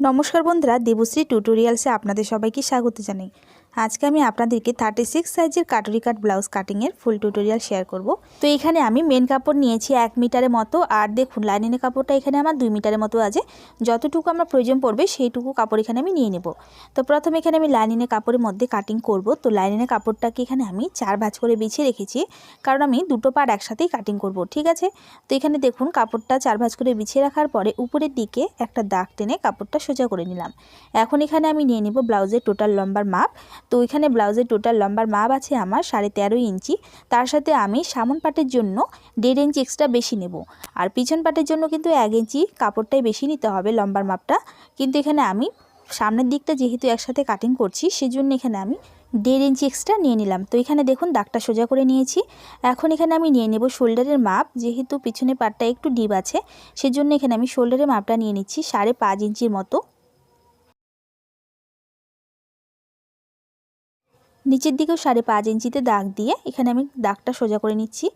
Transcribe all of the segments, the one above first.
নমস্কার বন্ধুরা দেবশ্রী টিউটোরিয়ালসে আপনাদের সবাইকে স্বাগত জানাই। আজকে আমি আপনাদেরকে থার্টি সিক্স সাইজের কাটুরি কাট ব্লাউজ কাটিংয়ের ফুল টিউটোরিয়াল শেয়ার করব। তো এখানে আমি মেন কাপড় নিয়েছি এক মিটারের মতো, আর দেখুন লাইনিনের কাপড়টা এখানে আমার দুই মিটারের মতো আছে। যতটুকু আমার প্রয়োজন পড়বে, সেইটুকু কাপড় এখানে আমি নিয়ে নেব। তো প্রথমে এখানে আমি লাইনিনের কাপড়ের মধ্যে কাটিং করব। তো লাইনিনের কাপড়টাকে এখানে আমি চার ভাঁজ করে বিছিয়ে রেখেছি, কারণ আমি দুটো পার একসাথেই কাটিং করব, ঠিক আছে? তো এখানে দেখুন কাপড়টা চার ভাঁজ করে বিছিয়ে রাখার পরে উপরের দিকে একটা দাগ টেনে কাপড়টা সোজা করে নিলাম। এখন এখানে আমি নিয়ে নিব ব্লাউজের টোটাল লম্বার মাপ। তো ওইখানে ব্লাউজের টোটাল লম্বার মাপ আছে আমার সাড়ে তেরো ইঞ্চি। তার সাথে আমি সামন পাটের জন্য দেড় ইঞ্চি এক্সট্রা বেশি নেব। আর পিছন পাটের জন্য কিন্তু এক ইঞ্চি কাপড়টাই বেশি নিতে হবে লম্বার মাপটা। কিন্তু এখানে আমি সামনের দিকটা যেহেতু একসাথে কাটিং করছি, সেজন্য এখানে আমি দেড় ইঞ্চি এক্সট্রা নিয়ে নিলাম। তো এখানে দেখুন, দাগটা সোজা করে নিয়েছি। এখন এখানে আমি নিয়ে নেব শোল্ডারের মাপ, যেহেতু পিছনের পাটটা একটু ডিপ আছে, সেজন্য এখানে আমি শোল্ডারের মাপটা নিয়ে নিচ্ছি সাড়ে পাঁচ ইঞ্চির মতো। নিচের দিকেও সাড়ে পাঁচ ইঞ্চিতে দাগ দিয়ে এখানে আমি দাগটা সোজা করে নিচ্ছি।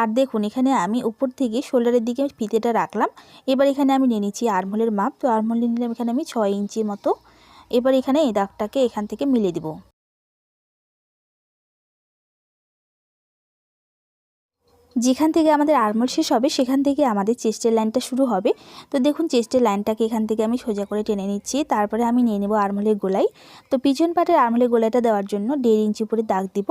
আর দেখুন, এখানে আমি উপর থেকে শোল্ডারের দিকে ফিতেটা রাখলাম। এবার এখানে আমি নিয়ে নিচ্ছি আরমোলের মাপ। তো আরমোল নিয়ে নিলাম এখানে আমি ছয় ইঞ্চির মতো। এবার এখানে এই দাগটাকে এখান থেকে মিলে দেবো। যেখান থেকে আমাদের আরমোল শেষ হবে, সেখান থেকে আমাদের চেস্টের লাইনটা শুরু হবে। তো দেখুন চেস্টের লাইনটাকে এখান থেকে আমি সোজা করে টেনে নিচ্ছি। তারপরে আমি নিয়ে নেব আরমোলের গোলাই তো পিছন পাটের আরমোলের গোলাইটা দেওয়ার জন্য দেড় ইঞ্চি উপরে দাগ দিব।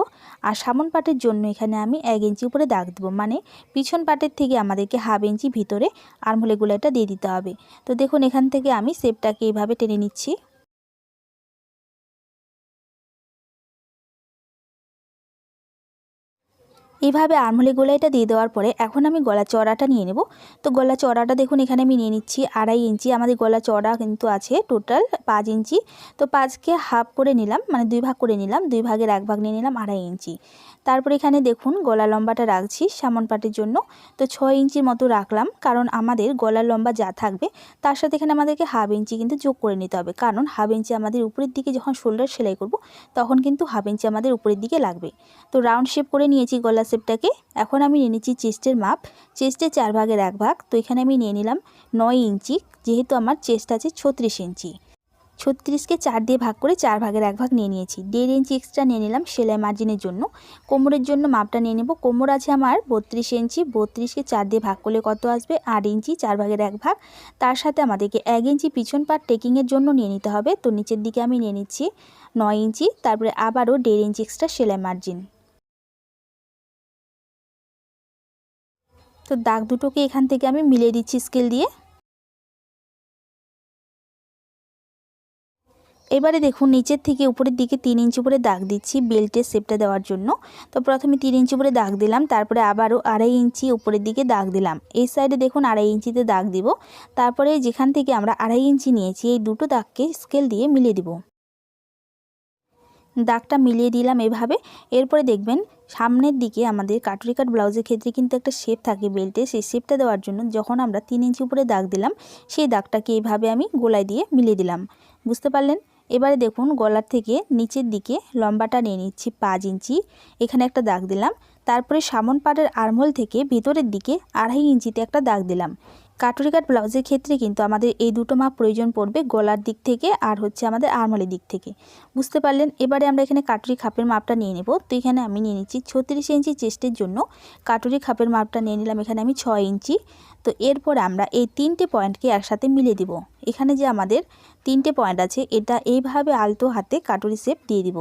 আর সামন পাটের জন্য এখানে আমি এক ইঞ্চি উপরে দাগ দেবো। মানে পিছন পাটের থেকে আমাদেরকে হাফ ইঞ্চি ভিতরে আরমোলের গোলাইটা দিয়ে দিতে হবে। তো দেখুন, এখান থেকে আমি সেপটাকে এইভাবে টেনে নিচ্ছি। এইভাবে আরমোলে গোলাইটা দিয়ে দেওয়ার পরে এখন আমি গলা চড়াটা নিয়ে নেব। তো গলা চড়াটা দেখুন, এখানে আমি নিয়ে নিচ্ছি আড়াই ইঞ্চি। আমাদের গলা চড়া কিন্তু আছে টোটাল পাঁচ ইঞ্চি। তো পাঁচকে হাফ করে নিলাম মানে দুই ভাগ করে নিলাম, দুই ভাগের এক ভাগ নিয়ে নিলাম আড়াই ইঞ্চি। তারপর এখানে দেখুন গলা লম্বাটা রাখছি সামন পাটের জন্য। তো ছয় ইঞ্চির মতো রাখলাম, কারণ আমাদের গলার লম্বা যা থাকবে, তার সাথে এখানে আমাদেরকে হাফ ইঞ্চি কিন্তু যোগ করে নিতে হবে। কারণ হাফ ইঞ্চি আমাদের উপরের দিকে যখন শোল্ডার সেলাই করব, তখন কিন্তু হাফ ইঞ্চি আমাদের উপরের দিকে লাগবে। তো রাউন্ড শেপ করে নিয়েছি গলা শেপটাকে এখন আমি নিয়ে নিচ্ছি চেস্টের মাপ। চেস্টের চার ভাগের এক ভাগ, তো এখানে আমি নিয়ে নিলাম নয় ইঞ্চি, যেহেতু আমার চেস্ট আছে ছত্রিশ ইঞ্চি। ছত্রিশকে চার দিয়ে ভাগ করে চার ভাগের এক ভাগ নিয়ে নিয়েছি। দেড় ইঞ্চি এক্সট্রা নিয়ে নিলাম সেলাই মার্জিনের জন্য। কোমরের জন্য মাপটা নিয়ে নেব। কোমর আছে আমার বত্রিশ ইঞ্চি, বত্রিশকে চার দিয়ে ভাগ করলে কত আসবে? আট ইঞ্চি, চার ভাগের এক ভাগ। তার সাথে আমাদেরকে এক ইঞ্চি পিছন পাট টেকিংয়ের জন্য নিয়ে নিতে হবে। তো নিচের দিকে আমি নিয়ে নিচ্ছি নয় ইঞ্চি, তারপরে আবারও দেড় ইঞ্চি এক্সট্রা সেলাই মার্জিন তো দাগ দুটোকে এখান থেকে আমি মিলিয়ে দিচ্ছি স্কেল দিয়ে। এবারে দেখুন, নিচের থেকে উপরের দিকে তিন ইঞ্চি উপরে দাগ দিচ্ছি বেল্টের শেপটা দেওয়ার জন্য। তো প্রথমে তিন ইঞ্চি উপরে দাগ দিলাম, তারপরে আবারও আড়াই ইঞ্চি উপরের দিকে দাগ দিলাম। এই সাইডে দেখুন আড়াই ইঞ্চিতে দাগ দিব। তারপরে যেখান থেকে আমরা আড়াই ইঞ্চি নিয়েছি, এই দুটো দাগকে স্কেল দিয়ে মিলিয়ে দিব। দাগটা মিলিয়ে দিলাম এভাবে। এরপরে দেখবেন, সামনের দিকে আমাদের কাটুরি কাট ব্লাউজের ক্ষেত্রে কিন্তু একটা শেপ থাকে বেল্টে। সেই শেপটা দেওয়ার জন্য যখন আমরা তিন ইঞ্চি উপরে দাগ দিলাম, সেই দাগটাকে এইভাবে আমি গোলায় দিয়ে মিলিয়ে দিলাম। বুঝতে পারলেন? এবারে দেখুন, গলার থেকে নিচের দিকে লম্বাটা নিয়ে নিচ্ছি পাঁচ ইঞ্চি। এখানে একটা দাগ দিলাম। তারপরে সামন পাড়ের আরমোল থেকে ভিতরের দিকে আড়াই ইঞ্চিতে একটা দাগ দিলাম। কাটুরি কাট ব্লাউজের ক্ষেত্রে কিন্তু আমাদের এই দুটো মাপ প্রয়োজন পড়বে গলার দিক থেকে আর হচ্ছে আমাদের আরমলের দিক থেকে। বুঝতে পারলেন? এবারে আমরা এখানে কাটুরি খাপের মাপটা নিয়ে নেব। তো এখানে আমি নিয়ে নিচ্ছি ছত্রিশ ইঞ্চি চেস্টের জন্য কাটুরি খাপের মাপটা নিয়ে নিলাম এখানে আমি ছয় ইঞ্চি। তো এরপর আমরা এই তিনটে পয়েন্টকে একসাথে মিলে দিব। এখানে যে আমাদের তিনটে পয়েন্ট আছে, এটা এইভাবে আলতো হাতে কাটুরি শেপ দিয়ে দিব।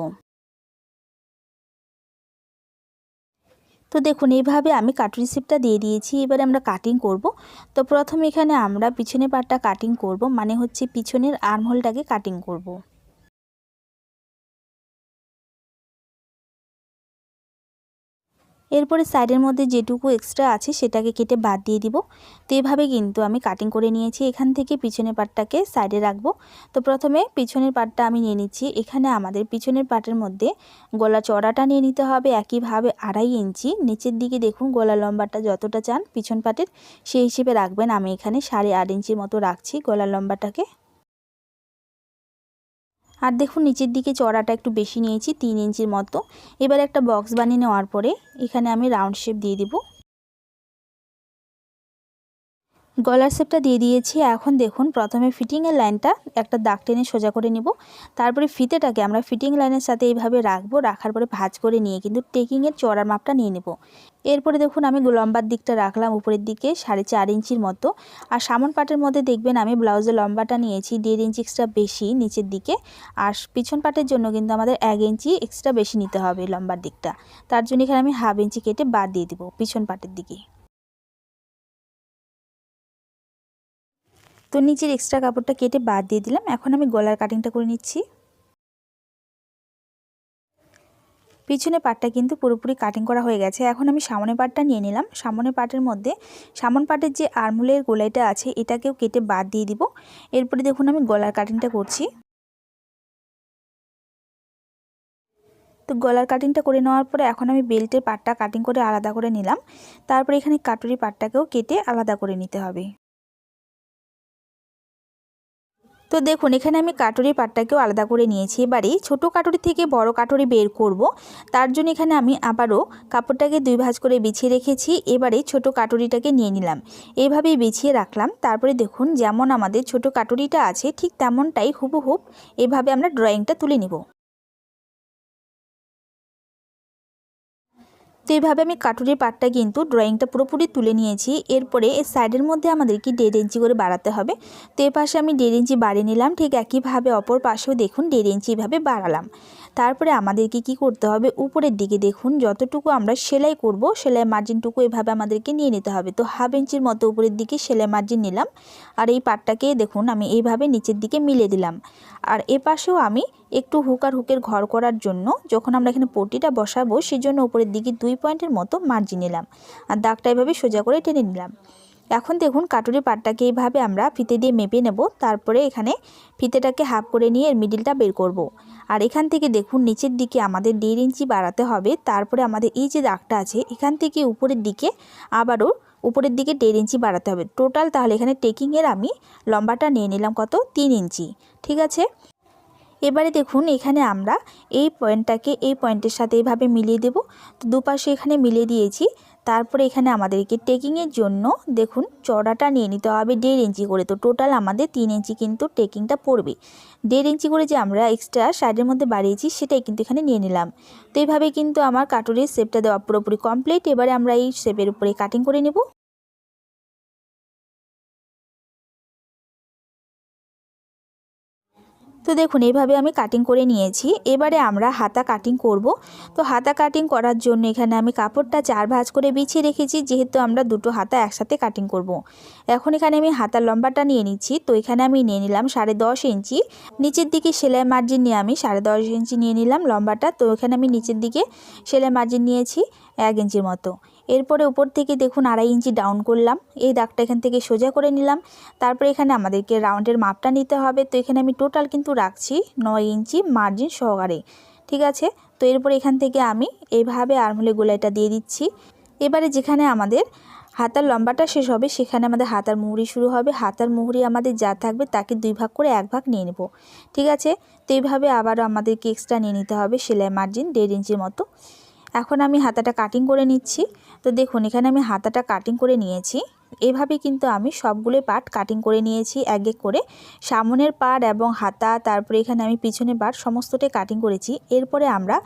তো দেখুন, এইভাবে আমি কাটুরি শেপটা দিয়ে দিয়েছি। এবারে আমরা কাটিং করব। তো প্রথম এখানে আমরা পিছনে পাটটা কাটিং করব। মানে হচ্ছে পিছনের আর্মহোলটাকে কাটিং করব। এরপরে সাইডের মধ্যে যেটুকু এক্সট্রা আছে সেটাকে কেটে বাদ দিয়ে দিব। তো এভাবে কিন্তু আমি কাটিং করে নিয়েছি। এখান থেকে পিছনের পাটটাকে সাইডে রাখব। তো প্রথমে পিছনের পাটটা আমি নিয়ে নিচ্ছি। এখানে আমাদের পিছনের পাটের মধ্যে গলা চড়াটা নিয়ে নিতে হবে একইভাবে আড়াই ইঞ্চি। নিচের দিকে দেখুন গলা লম্বাটা যতটা চান পিছন পাটের, সেই হিসেবে রাখবেন। আমি এখানে সাড়ে আট ইঞ্চির মতো রাখছি গলা লম্বাটাকে। আর দেখুন নিচের দিকে চড়াটা একটু বেশি নিয়েছি, তিন ইঞ্চির মতো। এবার একটা বক্স বানিয়ে নেওয়ার পরে এখানে আমি রাউন্ড শেপ দিয়ে দিব। গলার শেপটা দিয়ে দিয়েছি। এখন দেখুন, প্রথমে ফিটিংয়ের লাইনটা একটা দাগ টেনে সোজা করে নিব। তারপরে ফিতেটাকে আমরা ফিটিং লাইনের সাথে এইভাবে রাখব, রাখার পরে ভাঁজ করে নিয়ে কিন্তু টেকিংয়ের চড়ার মাপটা নিয়ে নেব। এরপরে দেখুন, আমি লম্বার দিকটা রাখলাম উপরের দিকে, সাড়ে চার ইঞ্চির মতো। আর সামন পাটের মধ্যে দেখবেন, আমি ব্লাউজের লম্বাটা নিয়েছি দেড় ইঞ্চি এক্সট্রা বেশি নিচের দিকে। আর পিছন পাটের জন্য কিন্তু আমাদের এক ইঞ্চি এক্সট্রা বেশি নিতে হবে লম্বার দিকটা। তার জন্য এখানে আমি হাফ ইঞ্চি কেটে বাদ দিয়ে দিব পিছন পাটের দিকে। তো নিচের এক্সট্রা কাপড়টা কেটে বাদ দিয়ে দিলাম। এখন আমি গলার কাটিংটা করে নিচ্ছি। পিছনে পাটটা কিন্তু পুরোপুরি কাটিং করা হয়ে গেছে। এখন আমি সামনে পাটটা নিয়ে নিলাম। সামনে পাটের মধ্যে, সামন পাটের যে আরমুলের গোলাইটা আছে, এটাকেও কেটে বাদ দিয়ে দিব। এরপরে দেখুন আমি গলার কাটিংটা করছি। তো গলার কাটিংটা করে নেওয়ার পরে এখন আমি বেল্টের পাটটা কাটিং করে আলাদা করে নিলাম। তারপরে এখানে কাটুরি পাটটাকেও কেটে আলাদা করে নিতে হবে। তো দেখুন, এখানে আমি কাটুরি পাটটাকেও আলাদা করে নিয়েছি। এবারে ছোট কাটুরি থেকে বড় কাটুরি বের করব। তার জন্য এখানে আমি আবারও কাপড়টাকে দুই ভাঁজ করে বিছিয়ে রেখেছি। এবারে ছোট কাটুরিটাকে নিয়ে নিলাম। এইভাবেই বিছিয়ে রাখলাম। তারপরে দেখুন, যেমন আমাদের ছোট কাটুরিটা আছে, ঠিক তেমনটাই হুবহুব এভাবে আমরা ড্রয়িংটা তুলে নিব। তো এইভাবে আমি কাটুরির পাটটা কিন্তু ড্রয়িংটা পুরোপুরি তুলে নিয়েছি। এরপরে এর সাইডের মধ্যে আমাদেরকে দেড় ইঞ্চি করে বাড়াতে হবে। তো এ পাশে আমি দেড় ইঞ্চি বাড়িয়ে নিলাম। ঠিক একইভাবে অপর পাশেও দেখুন দেড় ইঞ্চি এভাবে বাড়ালাম। তারপরে আমাদেরকে কি করতে হবে? উপরের দিকে দেখুন যতটুকু আমরা সেলাই করব, সেলাই মার্জিনটুকু এভাবে আমাদেরকে নিয়ে নিতে হবে। তো হাফ ইঞ্চির মতো উপরের দিকে সেলাই মার্জিন নিলাম। আর এই পাটটাকে দেখুন আমি এইভাবে নিচের দিকে মিলে দিলাম। আর এ পাশেও আমি একটু হুক আর হুকের ঘর করার জন্য যখন আমরা এখানে পটিটা বসাবো সেই জন্য উপরের দিকে দুই পয়েন্টের মতো মার্জিন নিলাম। আর দাগটা এভাবে সোজা করে টেনে নিলাম। এখন দেখুন কাটুরি পাটটাকে এইভাবে আমরা ফিতে দিয়ে মেপে নেব। তারপরে এখানে ফিতেটাকে হাফ করে নিয়ে এর মিডিলটা বের করব। আর এখান থেকে দেখুন নিচের দিকে আমাদের দেড় ইঞ্চি বাড়াতে হবে। তারপরে আমাদের এই যে দাগটা আছে, এখান থেকে উপরের দিকে আবারও উপরের দিকে দেড় ইঞ্চি বাড়াতে হবে। টোটাল তাহলে এখানে টেকিংয়ের আমি লম্বাটা নিয়ে নিলাম কত? তিন ইঞ্চি। ঠিক আছে? এবারে দেখুন, এখানে আমরা এই পয়েন্টটাকে এই পয়েন্টের সাথে এইভাবে মিলিয়ে দেব। তো দুপাশে এখানে মিলিয়ে দিয়েছি। তারপরে এখানে আমাদেরকে টেকিংয়ের জন্য দেখুন চড়াটা নিয়ে নিতে হবে দেড় ইঞ্চি করে। তো টোটাল আমাদের তিন ইঞ্চি কিন্তু টেকিংটা পড়বে। দেড় ইঞ্চি করে যে আমরা এক্সট্রা সাইডের মধ্যে বাড়িয়েছি, সেটাই কিন্তু এখানে নিয়ে নিলাম। তো এইভাবে কিন্তু আমার কাটুরির শেপটা দেওয়া পুরোপুরি কমপ্লিট এবারে আমরা এই শেপের উপরে কাটিং করে নেব। তো দেখুন এইভাবে আমি কাটিং করে নিয়েছি। এবারে আমরা হাতা কাটিং করব। তো হাতা কাটিং করার জন্য এখানে আমি কাপড়টা চার ভাঁজ করে বিছিয়ে রেখেছি, যেহেতু আমরা দুটো হাতা একসাথে কাটিং করব। এখন এখানে আমি হাতার লম্বাটা নিয়ে নিচ্ছি। তো এখানে আমি নিয়ে নিলাম সাড়ে দশ ইঞ্চি। নিচের দিকে সেলাই মার্জিন নিয়ে আমি সাড়ে দশ ইঞ্চি নিয়ে নিলাম লম্বাটা। তো এখানে আমি নিচের দিকে সেলাই মার্জিন নিয়েছি এক ইঞ্চির মতো। এরপরে উপর থেকে দেখুন আড়াই ইঞ্চি ডাউন করলাম। এই দাগটা এখান থেকে সোজা করে নিলাম। তারপরে এখানে আমাদেরকে রাউন্ডের মাপটা নিতে হবে। তো এখানে আমি টোটাল কিন্তু রাখছি নয় ইঞ্চি মার্জিন সহকারে। ঠিক আছে? তো এরপর এখান থেকে আমি এইভাবে আরমোলে গোলাইটা দিয়ে দিচ্ছি। এবারে যেখানে আমাদের হাতার লম্বাটা শেষ হবে, সেখানে আমাদের হাতার মুহুরি শুরু হবে। হাতার মুহুরি আমাদের যা থাকবে তাকে দুই ভাগ করে এক ভাগ নিয়ে নেব। ঠিক আছে? তো এইভাবে আবারও আমাদেরকে এক্সট্রা নিয়ে নিতে হবে সেলাই মার্জিন দেড় ইঞ্চির মতো। এখন আমি হাতাটা কাটিং করে নিচ্ছি। তো দেখুন, এখানে আমি হাতাটা কাটিং করে নিয়েছি। এভাবে কিন্তু আমি সবগুলো পার্ট কাটিং করে নিয়েছি, এক এক করে। সামনের পার্ট এবং হাতা, তারপরে এখানে আমি পিছনের পার্ট সমস্তটাই কাটিং করেছি। এরপরে আমরা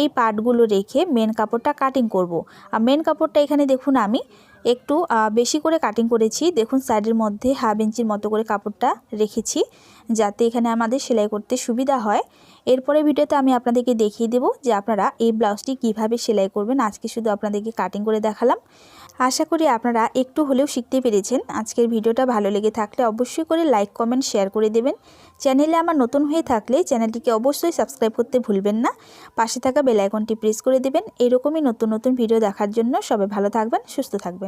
এই পার্টগুলো রেখে মেন কাপড়টা কাটিং করব। আর মেন কাপড়টা এখানে দেখুন, আমি একটু বেশি করে কাটিং করেছি। দেখুন সাইডের মধ্যে হাফ ইঞ্চির মতো করে কাপড়টা রেখেছি, যাতে এখানে আমাদের সেলাই করতে সুবিধা হয়। এরপরে ভিডিওতে আমি আপনাদেরকে দেখিয়ে দেব যে আপনারা এই ব্লাউজটি কীভাবে সেলাই করবেন। আজকে শুধু আপনাদেরকে কাটিং করে দেখালাম। আশা করি আপনারা একটু হলেও শিখতে পেরেছেন। আজকের ভিডিওটা ভালো লেগে থাকলে অবশ্যই করে লাইক কমেন্ট শেয়ার করে দেবেন। চ্যানেলে আমার নতুন হয়ে থাকলে চ্যানেলটিকে অবশ্যই সাবস্ক্রাইব করতে ভুলবেন না। পাশে থাকা বেলাইকনটি প্রেস করে দেবেন। এরকমই নতুন নতুন ভিডিও দেখার জন্য সবাই ভালো থাকবেন, সুস্থ থাকবেন।